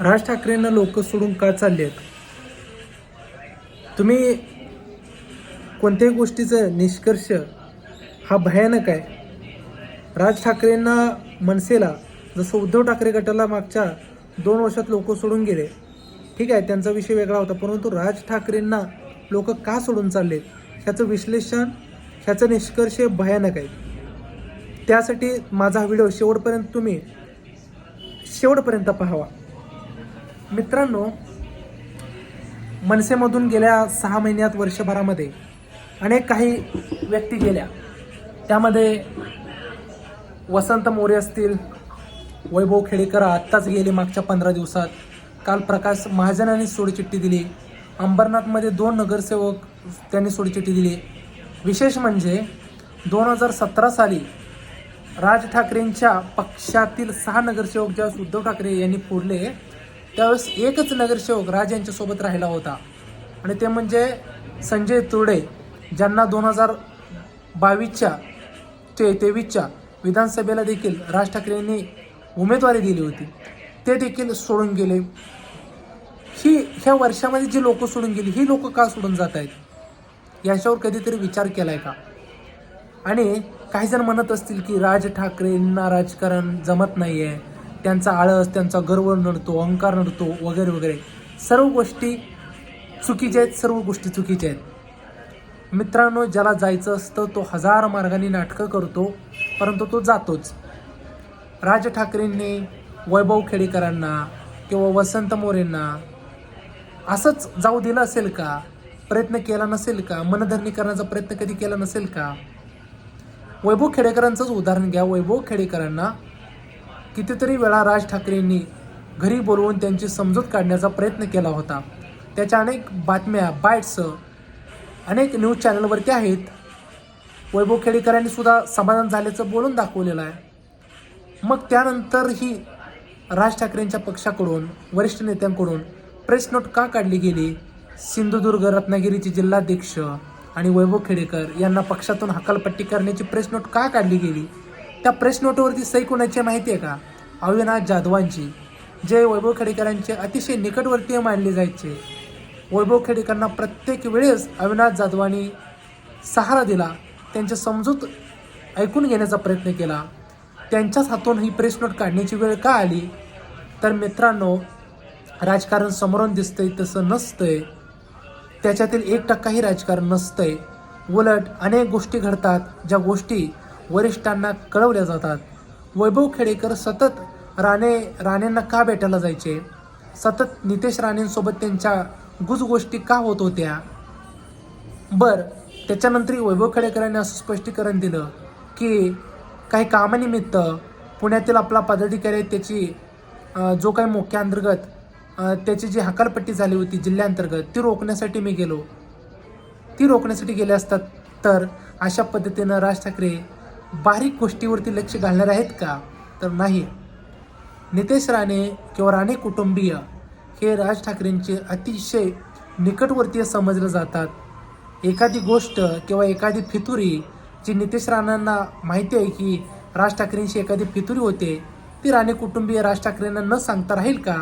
राज ठाकरेंना लोक सोडून का चालले आहेत तुम्ही कोणत्याही गोष्टीचं निष्कर्ष हा भयानक आहे. राज ठाकरेंना मनसेला जसं उद्धव ठाकरे गटाला मागच्या दोन वर्षात लोक सोडून गेले ठीक आहे त्यांचा विषय वेगळा होता परंतु राज ठाकरेंना लोक का सोडून चाललेत? ह्याचं विश्लेषण ह्याचं निष्कर्ष हे भयानक आहे. त्यासाठी माझा हा व्हिडिओ शेवटपर्यंत तुम्ही शेवटपर्यंत पाहावा. मित्रांनो मनसेमधून गेल्या सहा महिन्यात वर्षभरामध्ये अनेक काही व्यक्ती गेल्या. त्यामध्ये वसंत मोरे असतील वैभव खेडेकर आत्ताच गेले मागच्या पंधरा दिवसात. काल प्रकाश महाजनांनी सोडचिठ्ठी दिली. अंबरनाथमध्ये दोन नगरसेवक त्यांनी सोडचिठ्ठी दिली. विशेष म्हणजे दोन हजार सतरा साली राज ठाकरेंच्या पक्षातील सहा नगरसेवक ज्यावेळेस उद्धव ठाकरे यांनी फोडले त्यावेळेस एकच नगरसेवक राज यांच्यासोबत राहिला होता. आणि ते म्हणजे संजय तुर्डे ज्यांना दोन हजार बावीसच्या ते तेवीसच्या विधानसभेला देखील राज ठाकरे यांनी उमेदवारी दिली होती. ते देखील सोडून गेले. ही ह्या वर्षामध्ये जी लोक सोडून गेली ही लोकं का सोडून जात आहेत? याच्यावर कधीतरी विचार केलाय का? आणि काही जण म्हणत असतील की राज ठाकरेंना राजकारण जमत नाही आहे त्यांचा आळस त्यांचा गर्व नडतो अहंकार नडतो वगैरे वगैरे. सर्व गोष्टी चुकीच्या आहेत सर्व गोष्टी चुकीच्या आहेत. मित्रांनो ज्याला जायचं असतं तो हजार मार्गाने नाटकं करतो परंतु तो जातोच. राज ठाकरेंनी वैभव खेडेकरांना किंवा वसंत मोरेंना असंच जाऊ दिलं असेल का? प्रयत्न केला नसेल का? मनधरणी करण्याचा प्रयत्न कधी केला नसेल का? वैभव खेडेकरांचंच उदाहरण घ्या. वैभव खेडेकरांना कितीतरी वेळा राज ठाकरेंनी घरी बोलवून त्यांची समजूत काढण्याचा प्रयत्न केला होता. त्याच्या अनेक बातम्या बाईट्स अनेक न्यूज चॅनलवरती आहेत. वैभव खेडेकरांनी सुद्धा समाधान झाल्याचं बोलून दाखवलेलं आहे. मग त्यानंतरही राज ठाकरेंच्या पक्षाकडून वरिष्ठ नेत्यांकडून प्रेस नोट का काढली गेली? सिंधुदुर्ग रत्नागिरीचे जिल्हाध्यक्ष आणि वैभव खेडेकर यांना पक्षातून हकालपट्टी करण्याची प्रेस नोट का काढली गेली? त्या प्रेस नोटवरती सही कोणाची माहिती आहे का? अविनाश जाधवांची. जे वैभव खेडेकरांचे अतिशय निकटवर्तीय मानले जायचे. वैभव खेडेकरांना प्रत्येक वेळेस अविनाश जाधवांनी सहारा दिला. त्यांची समजूत ऐकून घेण्याचा प्रयत्न केला. त्यांच्याच हातून ही प्रेस नोट काढण्याची वेळ का आली? तर मित्रांनो राजकारण समोरून दिसतंय तसं नसतंय. त्याच्यातील एक टक्काही राजकारण नसतंय. उलट अनेक गोष्टी घडतात. ज्या गोष्टी वरिष्ठांना कळवल्या जातात. वैभव खेडेकर सतत राणे राणेंना का भेटायला जायचे? सतत नितेश राणेंसोबत त्यांच्या गुज गोष्टी का होत होत्या? बर त्याच्यानंतर वैभव खेडेकरांनी असं स्पष्टीकरण दिलं की काही कामानिमित्त पुण्यातील आपला पदाधिकारी आहे त्याची जो काही मोक्या अंतर्गत त्याची जी हकालपट्टी झाली होती जिल्ह्याअंतर्गत ती रोखण्यासाठी मी गेलो. ती रोखण्यासाठी गेले असतात तर अशा पद्धतीनं राज ठाकरे बारीक गोष्टीवरती लक्ष घालणार आहेत का? तर नाही. नितेश राणे किंवा राणे कुटुंबीय हे राज ठाकरेंचे अतिशय निकटवर्तीय समजले जातात. एखादी गोष्ट किंवा एखादी फितुरी जी नितेश राणांना माहिती आहे की राज ठाकरेंशी एखादी फितुरी होते ती राणे कुटुंबीय राज ठाकरेंना न सांगता राहील का?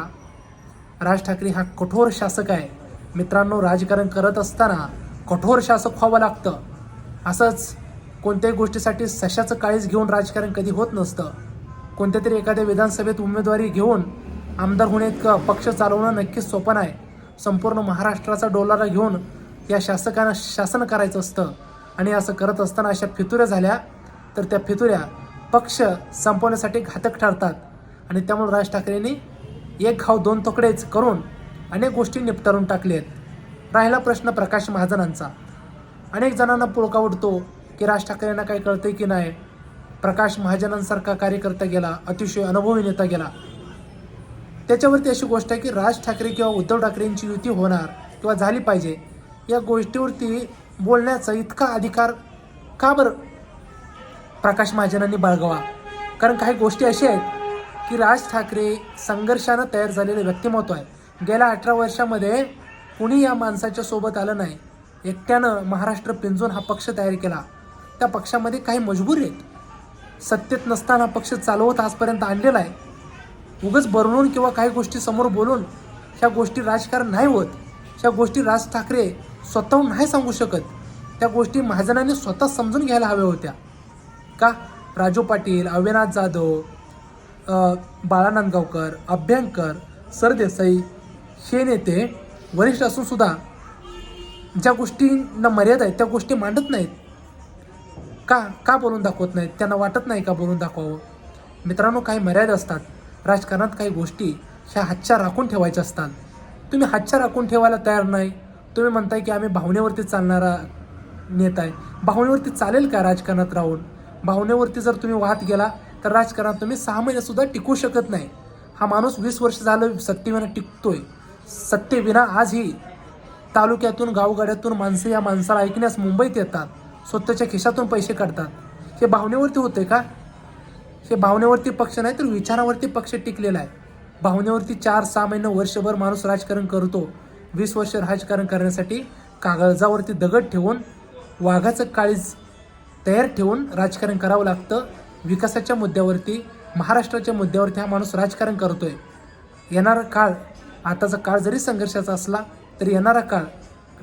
राज ठाकरे हा कठोर शासक आहे. मित्रांनो राजकारण करत असताना कठोर शासक व्हावं लागतं. असंच कोणत्याही गोष्टीसाठी सशाचं काळीज घेऊन राजकारण कधी होत नसतं. कोणत्या तरी एखाद्या विधानसभेत उमेदवारी घेऊन आमदार होणे इतकं पक्ष चालवणं नक्कीच सोपं आहे संपूर्ण महाराष्ट्राचा डोलारा घेऊन या शासकांना शासन करायचं असतं. आणि असं करत असताना अशा फितुऱ्या झाल्या तर त्या फितुऱ्या पक्ष संपवण्यासाठी घातक ठरतात. आणि त्यामुळे राज ठाकरेंनी एक घाव दोन तुकडेच करून अनेक गोष्टी निपटारून टाकले आहेत राहिला प्रश्न प्रकाश महाजनांचा. अनेक जणांना पुळका उडतो की राज ठाकरेंना काही कळतंय की नाही? प्रकाश महाजनांसारखा कार्यकर्ता गेला अतिशय अनुभवी नेता गेला. त्याच्यावरती अशी गोष्ट आहे की राज ठाकरे किंवा उद्धव ठाकरेंची युती होणार किंवा झाली पाहिजे या गोष्टीवरती बोलण्याचा इतका अधिकार का बरं? प्रकाश महाजनांनी बाळगावा. कारण काही गोष्टी अशा आहेत की राज ठाकरे संघर्षानं तयार झालेले व्यक्तिमत्व आहे. गेल्या अठरा वर्षामध्ये कुणी या माणसाच्या सोबत आलं नाही? एकट्यानं महाराष्ट्र पिंजून हा पक्ष तयार केला. त्या पक्षामध्ये काही मजबूर आहेत. सत्तेत नसताना पक्ष चालवत आजपर्यंत आणलेला आहे. उगच बनवून किंवा काही गोष्टी समोर बोलून ह्या गोष्टी राजकारण नाही होत. ह्या गोष्टी राज ठाकरे स्वतःहून नाही सांगू शकत. त्या गोष्टी महाजनांनी स्वतः समजून घ्यायला हव्या होत्या. का? राजू पाटील अविनाश जाधव बाळा नांदगावकर अभ्यंकर सरदेसाई हे नेते वरिष्ठ असूनसुद्धा ज्या गोष्टींना मर्यादा आहेत त्या गोष्टी मांडत नाहीत. का का बोलून दाखवत नाहीत? त्यांना वाटत नाही का बोलून दाखवावं? मित्रांनो काही मर्यादा असतात. राजकारणात काही गोष्टी ह्या हातच्या राखून ठेवायच्या असतात. तुम्ही हातच्या राखून ठेवायला तयार नाही. तुम्ही म्हणताय की आम्ही भावनेवरती चालणारा नेता आहे. भावनेवरती चालेल का राजकारणात राहून? भावनेवरती जर तुम्ही वाहत गेला तर राजकारणात तुम्ही सहा महिनेसुद्धा टिकू शकत नाही. हा माणूस वीस वर्ष झालं सत्तेविना टिकतोय. सत्तेविना आजही तालुक्यातून गावगाड्यातून माणसं या माणसाला ऐकण्यास मुंबईत येतात. स्वतःच्या खिशातून पैसे काढतात. हे भावनेवरती होते का? हे भावनेवरती पक्ष नाही तर विचारावरती पक्ष टिकलेला आहे. भावनेवरती चार सहा महिने वर्षभर माणूस राजकारण करतो. वीस वर्ष राजकारण करण्यासाठी कागजावरती दगड ठेवून वाघाचं काळीज तयार ठेवून राजकारण करावं लागतं. विकासाच्या मुद्द्यावरती महाराष्ट्राच्या मुद्द्यावरती हा माणूस राजकारण करतोय. येणारा काळ आताचा काळ जरी संघर्षाचा असला तरी येणारा काळ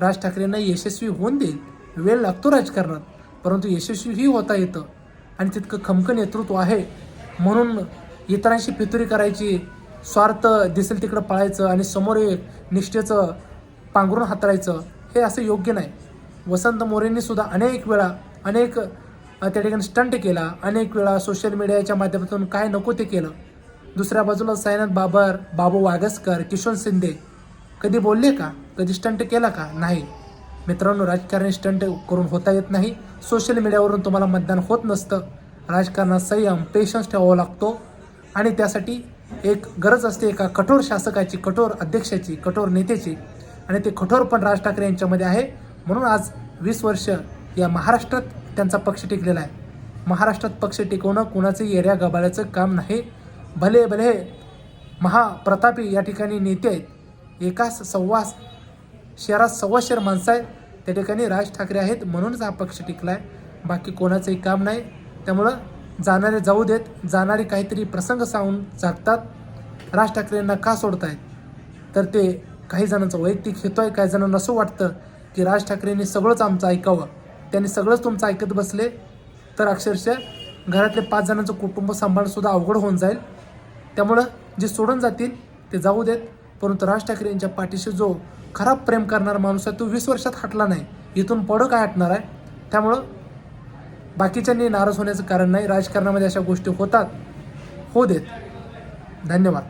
राज ठाकरेंना यशस्वी होऊन देईल. वेळ लागतो राजकारणात परंतु यशस्वीही होता येतं. आणि तितकं खमकं नेतृत्व आहे म्हणून इतरांशी फितुरी करायची स्वार्थ दिसेल तिकडं पळायचं आणि समोर एक निष्ठेचं पांघरून हाताळायचं हे असं योग्य नाही. वसंत मोरेंनी सुद्धा अनेक वेळा अनेक त्या ठिकाणी स्टंट केला अनेक वेळा सोशल मीडियाच्या माध्यमातून काय नको ते केलं. दुसऱ्या बाजूला साईनाथ बाबर बाबू वागसकर किशोर शिंदे कधी बोलले का? कधी स्टंट केला का? नाही. मित्रांनो राजकारणी स्टंट करून होता येत नाही. सोशल मीडियावरून तुम्हाला मतदान होत नसतं. राजकारणात संयम पेशन्स ठेवावा लागतो. आणि त्यासाठी एक गरज असते एका कठोर शासकाची कठोर अध्यक्षाची कठोर नेत्याची. आणि ते कठोर पण राज ठाकरे यांच्यामध्ये आहे. म्हणून आज वीस वर्ष या महाराष्ट्रात त्यांचा पक्ष टिकलेला आहे. महाराष्ट्रात पक्ष टिकवणं कुणाचं एरिया गबाळ्याचं काम नाही. भले भले महाप्रतापी या ठिकाणी नेते आहेत. एकाच सव्वास शहरात सव्वा शेर माणसं आहेत. त्या ठिकाणी राज ठाकरे आहेत म्हणूनच हा पक्ष टिकला आहे बाकी कोणाचंही काम नाही. त्यामुळं जाणारे जाऊ देत जाणारे काहीतरी प्रसंग सांगून जागतात. राज ठाकरेंना का सोडतायत? तर ते काही जणांचं वैयक्तिक हेतू आहे काही जणांना असं वाटतं की राज ठाकरेंनी सगळंच आमचं ऐकावं. त्यांनी सगळंच तुमचं ऐकत बसले तर अक्षरशः घरातले पाच जणांचं कुटुंब सांभाळणंसुद्धा अवघड होऊन जाईल. त्यामुळं जे सोडून जातील ते जाऊ देत. परंतु राज ठाकरे यांच्या पाठीशी जो खराब प्रेम करणारा माणूस आहे तो वीस वर्षात हटला नाही. इथून पुढं काय हटणार आहे? त्यामुळं बाकीच्यांनी नाराज होण्याचं कारण नाही. राजकारणामध्ये अशा गोष्टी होतात. हो देत. धन्यवाद.